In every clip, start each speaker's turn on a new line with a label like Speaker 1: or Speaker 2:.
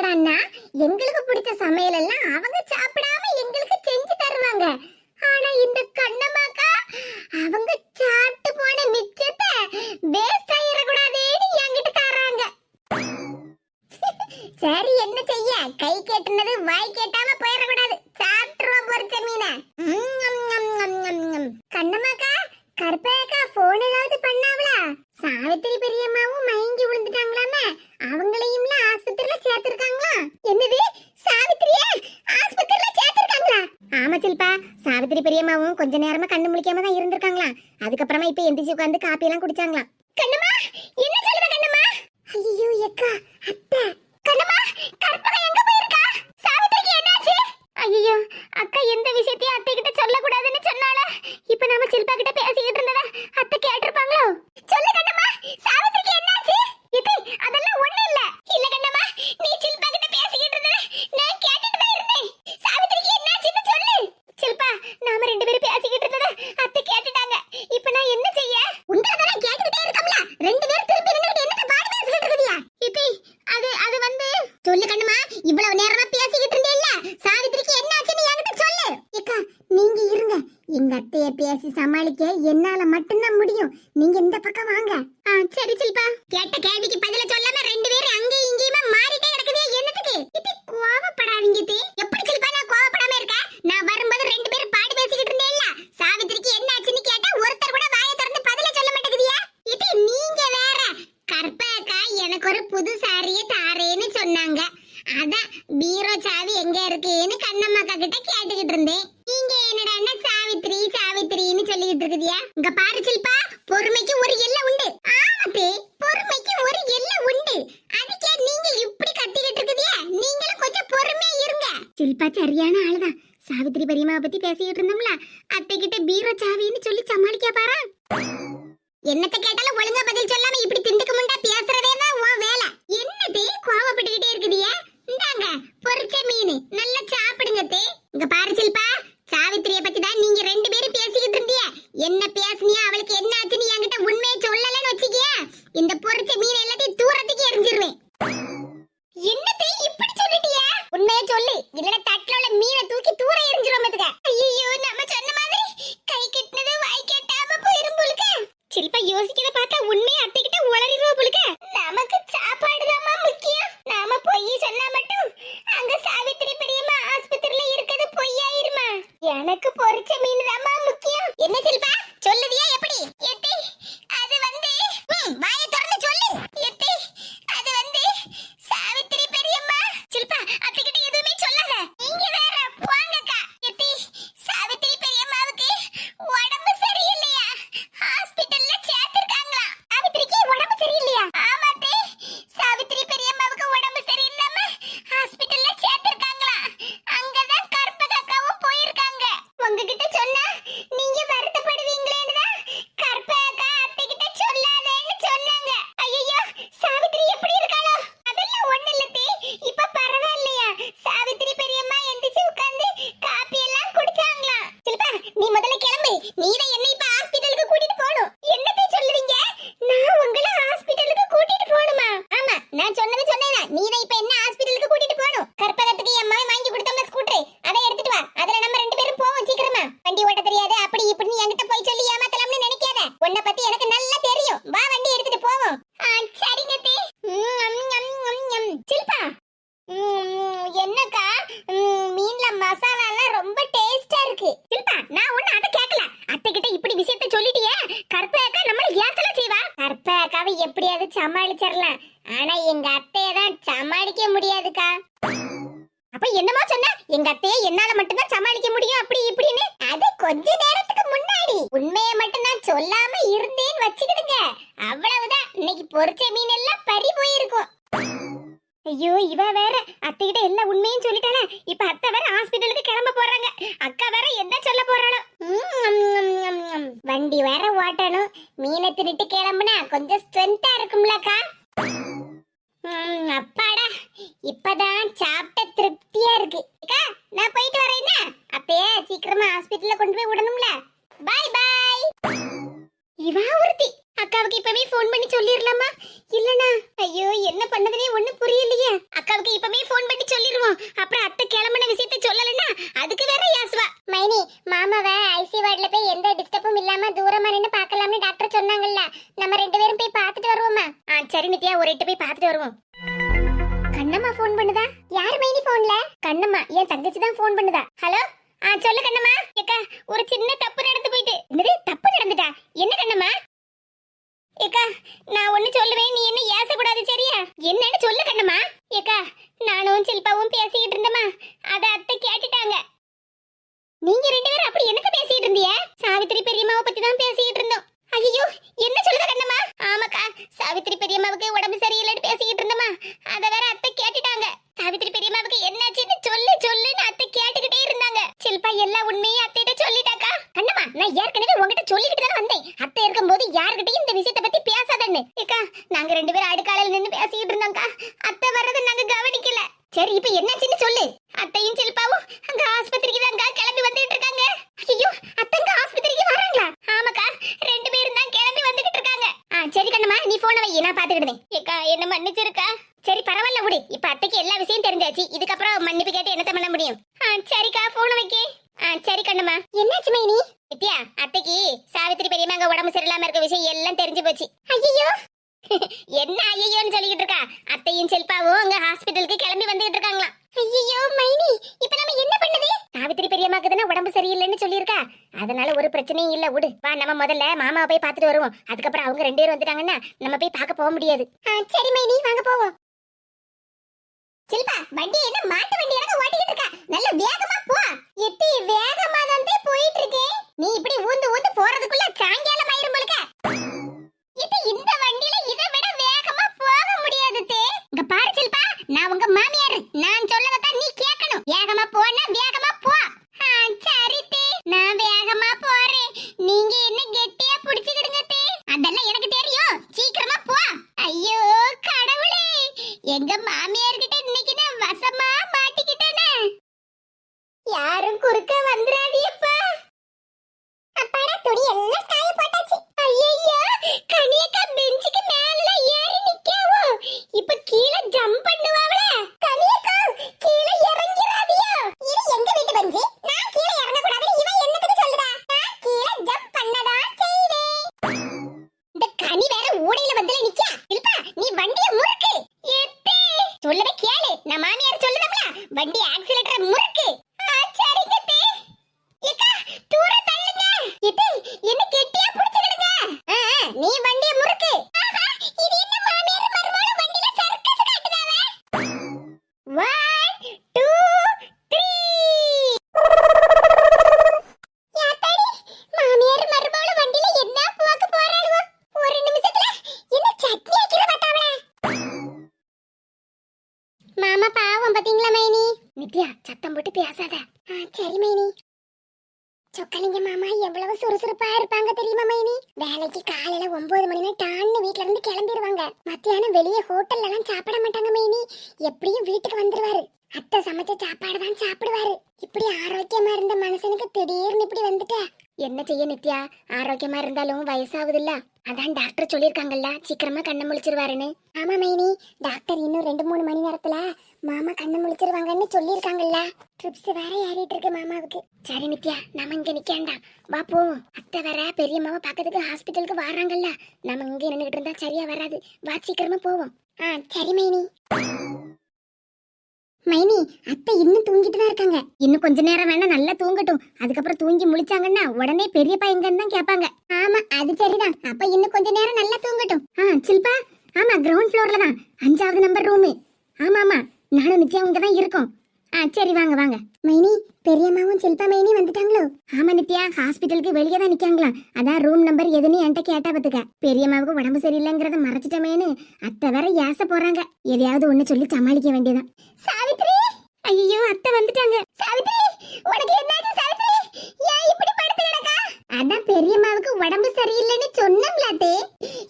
Speaker 1: என்னடான்னா எங்களுக்கு பிடிச்ச சமையல் எல்லாம் அவங்க சாப்பிடாம எங்களுக்கு செஞ்சு தருவாங்க. ஆனா இந்த கண்ணமாக்கா அவங்க சாப்பிட்டு போன மிச்சத்தை வேஸ்ட் ஆயிடக்கூடாதேன்னு என்கிட்ட தராங்க சரி என்ன செய்ய? கை கேட்டுனது வாய் கேட்டாம போயிடக்கூடாது. சாப்பிட்டுருவோம் பொரிச்ச மீனை. கண்ணமாக்கா ம், கருப்பையாக்கா போன் ஏதாவது பண்ணாவளா? சாவித்திரி பெரியம்மாவும் மயங்கி சாவித்திரி பெரியம்மாவும் கொஞ்ச நேரமா கண்ணு முழிக்காம தான் இருந்திருக்காங்களா அதுக்கப்புறமா இப்ப எந்திரிச்சு உட்காந்து காப்பி எல்லாம் குடிச்சாங்களாம். கண்ணம்மா என்ன சொல்லுங்க கண்ணம்மா? ஐயோ எக்கா அத்தை. கண்ணம்மா கற்பகம் எங்க போயிருக்கா? சாவித்திரிக்கு என்னாச்சு? ஐயோ அக்கா எந்த விஷயத்தையும் அத்தை கிட்ட சொல்லக்கூடாதுன்னு சொன்னால இப்ப நாம சில்பா கிட்ட பேசிக்கிட்டு இருந்தத? அத்தை இருக்கம்ல சாவித்திரின்னு சொல்லிக்கிட்டு இருக்குதியா? இங்க பாரு சில்பா பொறுமைக்கு ஒரு எல்லை உண்டு. ஆமாத்தே பொறுமைக்கு ஒரு எல்லை உண்டு. அதுக்கே நீங்க இப்படி கத்திக்கிட்டு இருக்குதியா? நீங்களும் கொஞ்சம் பொறுமையா இருங்க. சில்பா சரியான ஆளுதான். சாவித்திரி பெரியம்மாவை பத்தி பேசிக்கிட்டு இருந்தோம்ல அத்தை கிட்ட பீரோ சாவின்னு சொல்லி சமாளிக்க பாரா. என்னத்த கேட்டாலும் ஒழுங்கா பதில் சொல்லாம இப்படி திண்டு முண்டா பேசுறதே தான் உன் வேலை என்னதே கோவப்பட்டுக்கிட்டே இருக்குதியே இந்தாங்க பொரிச்ச மீன் நல்லா சாப்பிடுங்க தே இங்க பாரு சில்பா சாவித்திரிய பத்தி தான் நீங்க ரெண்டு பேரும் பேசிக்கிட்டு இருந்தீங்க என்ன பேசுனியா அவளுக்கு என்ன ஆச்சுன்னு என்கிட்ட உண்மையை சொல்லலன்னு வச்சுக்கியா இந்த பொரிச்ச மீன் எல்லாத்தையும் தூரத்துக்கு எரிஞ்சிருவேன் என்னதே இப்படி சொல்லிட்டியா உண்மையை சொல்லு இல்லனா தட்டுல உள்ள மீனை தூக்கி தூர எரிஞ்சிரும் பாத்துக்க ஐயோ நம்ம சொன்ன மாதிரி கை கட்டினது வாய் கேட்டாம போயிரும் போலுக்க சில்பா யோசிக்கிறத பார்த்தா உண்மையை அத்தைக்கிட்ட உளறிடுவா போலுக்க நமக்கு சாப்பாடு முக்கியம் நாம பொய் சொன்னா மட்டும் அங்க சாவித்திரி பெரியம்மா ஆஸ்பத்திரியில இருக்கிறது பொய்யாயிருமா எனக்கு பொரிச்ச மீன் தாமா முக்கியம். என்ன செல்வா சொல்லுதியா எப்படி எத்தி அது வந்து ம், வாயை திறந்து சொல்லு எத்தி அது வந்து சாவித்திரி பெரியம்மா சில்பா அத்தைக்கிட்ட எதுவுமே சொல்லாத நீங்க வேற போங்கக்கா எத்தி சாவித்திரி பெரியம்மாவுக்கு உடம்பு சரியில்லையா ஹாஸ்பிடல்ல சேர்த்திருக்காங்களா சாவித்திரிக்கு உடம்பு சரியில்லையா ஆமாத்தே சாவித்திரி பெரியம்மாவுக்கு உடம்பு சரியில்லாம ஹாஸ்பிடல்ல சேர்த்திருக்காங்களா அங்கதான் கற்பகக்காவும் போயிருக்காங்க உங்ககிட்ட சொன்னா நீங்க வருத்தப்படுவீங்களேன்னு தான் கற்பகக்கா அத்தை கிட்ட சொல்லாதேன்னு சொன்னாங்க ஐயோ சாவித்திரி எப்படி இருக்காளோ அதெல்லாம் ஒண்ணு இல்லத்தே இப்ப பரவாயில்லையா சாவித்திரி பெரியம்மா எந்திரிச்சு உட்கார்ந்து காப்பி எல்லாம் குடிச்சாங்களா சில்பா நீ முதல்ல கிளம்பு நீ தான் என்ன இப்ப ஹாஸ்பிடலுக்கு கூட்டிட்டு போகணும் என்னத்தை சொல்லுவீங்க நான் உங்களை ஹாஸ்பிடலுக்கு கூட்டிட்டு போகணுமா ஆமா நான் சொன்னது சொன்னேனா நீ தான் இப்ப என்ன ஹாஸ்பிடலுக்கு கூட்டிட்டு போகணும் கற்பகத்துக்கு என் மகன் வாங்கி கொடுத்தோம்ல ஸ்கூட்டர் அதை எடுத்துட்டு வா அதுல நம்ம ரெண்டு பேரும் போவோம் சீக்கிரமா வண்டி ஓட்ட தெரியாது அப்படி இப்படின்னு என்கிட்ட போய் சொல்லி ஏமாத்தலாம்னு நினைக்காத உன்னை பத்தி எனக்கு நல்லா தெரியும் வா வண்டி எடுத்துட்டு போவோம் ஆ, சரிங்க தே ம், ம், ம், ம், ம். சில்பா ம், என்னக்கா ம், மீன்ல மசாலா எல்லாம் ரொம்ப டேஸ்டா இருக்கு சில்பா நான் ஒண்ணு அத கேக்கல அத்தை கிட்ட இப்படி விஷயத்த சொல்லிட்டியே கற்பேக்கா நம்மள ஏத்தல செய்வா அக்காவை எப்படியாவது சமாளிச்சிடலாம். ஆனா எங்க அத்தைய தான் சமாளிக்க முடியாதுக்கா. அப்ப என்னமா சொன்ன? எங்க அத்தைய என்னால மட்டும்தான் சமாளிக்க முடியும் அப்படி இப்படின்னு? அது கொஞ்ச நேரத்துக்கு முன்னாடி. உண்மையை மட்டும் நான் சொல்லாம இருந்தேன்னு வச்சுக்கிடுங்க. அவ்வளவுதான். இன்னைக்கு பொரிச்ச மீன் எல்லாம் பறி போயிருக்கும். ஐயோ இவ வேற. அத்தைகிட்ட எல்லா உண்மையும் சொல்லிட்டானே இப்ப அத்தை வேற ஹாஸ்பிட்டலுக்கு கிளம்ப போறாங்க. அக்கா வேற என்ன சொல்ல போறாளோ. வண்டி வேற ஓட்டணும். மீனை தின்னுட்டு கிளம்புனா கொஞ்சம் ஸ்ட்ரென்த்தா இருக்கும்லக்கா அப்பாடா. இப்பதான் சாப்பிட்ட திருப்தியா இருக்கு. அக்கா நான் போயிட்டு வரேன்னா அப்பயே சீக்கிரமா ஹாஸ்பிடல்ல கொண்டு போய் விடணும்ல பாய் பாய் இவா ஒருத்தி அக்காவுக்கு இப்பவே ஃபோன் பண்ணி சொல்லிரலாமா இல்லனா ஐயோ என்ன பண்ணதுனே ஒண்ணு புரியலையே அக்காவுக்கு இப்பவே ஃபோன் பண்ணி சொல்லிருவோம் அப்புறம் அத்தை கிளம்பின விஷயத்தை சொல்லலன்னா அதுக்கு வேற யாசுவா மைனி மாமாவை ஐசி வார்டுல போய் எந்த டிஸ்டர்பும் இல்லாம தூரமா நின்னு பார்க்கலாம்னு டாக்டர் சொன்னாங்கல்ல நம்ம ரெண்டு பேரும் போய் பார்த்துட்டு வருவோமா? ஆ சரி நித்யா ஒரு எட்டு போய் பார்த்துட்டு வருவோம். கண்ணம்மா ஃபோன் பண்ணுதா? யார் மைனி போன்ல கண்ணம்மா என் தங்கச்சி தான் ஃபோன் பண்ணுதா? ஹலோ? ஆ சொல்லு கண்ணம்மா. ஏக்கா ஒரு சின்ன தப்பு நடந்து போயிட்டு. என்னது தப்பு நடந்துட்டா? என்ன கண்ணம்மா? ஏக்கா நான் ஒண்ணு சொல்லுவேன் நீ என்ன ஏசக்கூடாது சரியா? என்னன்னு சொல்லு கண்ணம்மா ஏக்கா நானும் சில்பாவும் பேசிக்கிட்டு இருந்தமா அத அத்தை கேட்டுட்டாங்க நீங்க ரெண்டு பேரும் அப்படி என்னத்த பேசிட்டு இருந்தீங்க சாவித்திரி பெரியம்மாவை பத்தி தான் பேசிக்கிட்டு இருந்தோம் ஐயோ என்ன சொல்லுத கண்ணம்மா ஆமாக்கா சாவித்திரி பெரியம்மாவுக்கு உடம்பு சரியில்லைன்னு பேசிக்கிட்டு இருந்தோமா அத வேற அத்தை கேட்டுட்டாங்க சாவித்திரி பெரியம்மாவுக்கு என்னாச்சுன்னு சொல்லு சொல்லுன்னு அத்தை கேட்டுக்கிட்டே இருந்தாங்க சில்பா எல்லா உண்மையும் அத்தைகிட்ட சொல்லிட்டாக்கா கண்ணம்மா நான் ஏற்கனவே உங்ககிட்ட சொல்லிக்கிட்டு தான் வந்தேன். அத்தை இருக்கும்போது யார்கிட்டயும் இந்த விஷயத்தை பத்தி பேசாதன்னு. ஏக்கா நாங்க ரெண்டு பேரும் அடுக்காலையில நின்னு பேசிக்கிட்டு இருந்தோம்க்கா. அத்தை வர்றதை நாங்க கவனிக்கல. சரி இப்ப என்னாச்சுன்னு சொல்லு. அத்தையும் செல்பாவும் அங்க ஆஸ்பத்திரிக்கு தான் கிளம்பி வந்துட்டு இருக்காங்க. ஐயோ அத்தங்க ஆஸ்பத்திரிக்கு வராங்களா? ஆமாக்கா ரெண்டு பேரும் தான் கிளம்பி வந்துகிட்டு இருக்காங்க. ஆ சரி கண்ணம்மா நீ போன வை நான் பாத்துக்கிடுதேன் ஏக்கா என்ன மன்னிச்சிருக்கா? சரி பரவாயில்ல விடு. இப்ப அத்தைக்கு எல்லா விஷயம் தெரிஞ்சாச்சு. இதுக்கப்புறம் மன்னிப்பு கேட்டு என்னத்த பண்ண முடியும்? சரிக்கா போன வைக்கே. ஆ சரி கண்ணம்மா. என்னாச்சு மைனி? நித்யா அத்தைக்கு சாவித்திரி பெரியம்மா அங்க உடம்பு சரியில்லாம இருக்க விஷயம் எல்லாம் தெரிஞ்சு போச்சு. ஐயோ என்ன ஐயோன்னு சொல்லிக்கிட்டு இருக்கா? அத்தையும் செல்பாவும் அங்க ஹாஸ்பிட்டலுக்கு கிளம்பி வந்துகிட்டு இருக்காங்களாம். ஐயோ மைனி! இப்ப நம்ம என்ன பண்ணது? சாவித்திரி பெரியம்மாக்கு தானே உடம்பு சரியில்லைன்னு சொல்லியிருக்கா? அதனால ஒரு பிரச்சனையும் இல்ல விடு. வா நம்ம முதல்ல மாமாவை போய் பார்த்துட்டு வருவோம். அதுக்கப்புறம் அவங்க ரெண்டு பேரும் வந்துட்டாங்கன்னா நம்ம போய் பார்க்க போக முடியாது. சரி மைனி வாங்க போவோம். சில்பா வண்டி என்ன மாட்டு வண்டியாக ஓட்டிக்கிட்டு இருக்கா? நல்ல வேகமா போ எத்தி வேகமா தான் போயிட்டு இருக்கேன் நீ இப்படி ஊந்து ஊந்து போறதுக்குள்ள சாயங்காலம் ஆயிரும் போலுக்க இது இந்த வண்டியில இதை விட வேகமா போக முடியாது தே இங்க பாரு சில்பா நான் உங்க மாமியார் நான் சொல்லதான் நீ கேட்கணும் வேகமா போனா வேகமா போ ஆ, சரி தே நான் வேகமா போறேன் நீங்க என்ன கெட்டியா புடிச்சுக்கிடுங்க தே அதெல்லாம் எனக்கு தெரியும் சீக்கிரமா போ ஐயோ கடவுளே எங்க மாமியார் கிட்ட இன்னைக்கு நான் வசமா மாட்டிக்கிட்டேனே? யாரும் குறுக்க வந்துடாதீப்பா அப்பாடா துணி எல்லாம் காய போட்டாச்சு. ஐயோ கனியக்கா பெஞ்சுக்கு மேல ஏறி நிக்காவோ. இப்ப கீழே ஜம்ப் சாப்பிட மாட்டாங்க மைனி எப்படியும் வீட்டுக்கு வந்துருவாரு. அத்தை சமைச்ச சாப்பாடு தான் சாப்பிடுவாரு. இப்படி ஆரோக்கியமா இருந்த மனுஷனுக்கு திடீர்னு இப்படி வந்துட்டா. என்ன செய்ய நித்யா? ஆரோக்கியமா இருந்தாலும் வயசாகுதுல்ல. அதான் டாக்டர் சொல்லிருக்காங்கல்ல சீக்கிரமா கண்ணை முழிச்சிருவாருன்னு. ஆமா மைனி. டாக்டர் இன்னும் ரெண்டு மூணு மணி நேரத்துல மாமா கண்ணை முழிச்சிருவாங்கன்னு சொல்லிருக்காங்கல்ல ட்ரிப்ஸ் வேற ஏறிட்டு இருக்கு மாமாவுக்கு. சரி நித்யா நாம இங்க நிக்கேண்டாம் வா போவோம் அத்தை வேற மாமா பக்கத்துக்கு ஹாஸ்பிட்டலுக்கு வராங்கல்ல நம்ம இங்க நின்னுகிட்டு இருந்தா சரியா வராது. வா சீக்கிரமா போவோம். ஆ சரி மைனி. மைனி அத்தை இன்னும் தூங்கிட்டு தான் இருக்காங்க. இன்னும் கொஞ்ச நேரம் வேணா நல்லா தூங்கட்டும். அதுக்கப்புறம் தூங்கி முழிச்சாங்கன்னா உடனே பெரியப்பா எங்கன்னு தான் கேட்பாங்க. ஆமா அது சரிதான். அப்ப இன்னும் கொஞ்ச நேரம் நல்லா தூங்கட்டும். ஆ சில்பா? ஆமா கிரவுண்ட் ஃப்ளோர்ல தான். அஞ்சாவது நம்பர் ரூமு ஆமா ஆமா நானும் நித்யா உங்க தான் இருக்கோம். ஆ சரி வாங்க வாங்க. மைனி பெரியம்மாவும் சில்பா மைனி வந்துட்டாங்களோ? ஆமா நித்யா. ஹாஸ்பிட்டலுக்கு வெளியே தான் நிக்காங்களாம் அதான் ரூம் நம்பர் எதுன்னு என்கிட்ட கேட்டா பாத்துக்க பெரியம்மாவுக்கு உடம்பு சரியில்லைங்கிறத மறைச்சிட்டமேன்னு. அத்தை வேற ஏச போறாங்க. எதையாவது ஒண்ணு சொல்லி சமாளிக்க வேண்டியதான் சாவித்ரி! ஐயோ அத்தை வந்துட்டாங்க. சாவித்ரி உனக்கு என்னாச்சு சாவித்ரி? ஏன் இப்படி படுத்து கிடக்கா? அதான் பெரியம்மாவுக்கு உடம்பு சரியில்லைன்னு சொன்னம்லாத்தே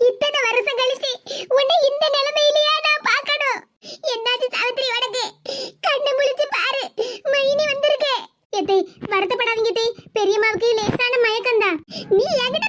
Speaker 1: இத்தனை வருஷம் கழிச்சு உன்னை இந்த நிலைமையிலேயே நான் பார்க்கணும். என்னாச்சு சாவித்ரி உனக்கு? கண்ணு முழிச்சு பாரு. மைனி வந்திருக்கே. எத்தை வருத்தப்படாதீங்க தே பெரியம்மாவுக்கு லேசான மயக்கம்தான். நீ என்கிட்ட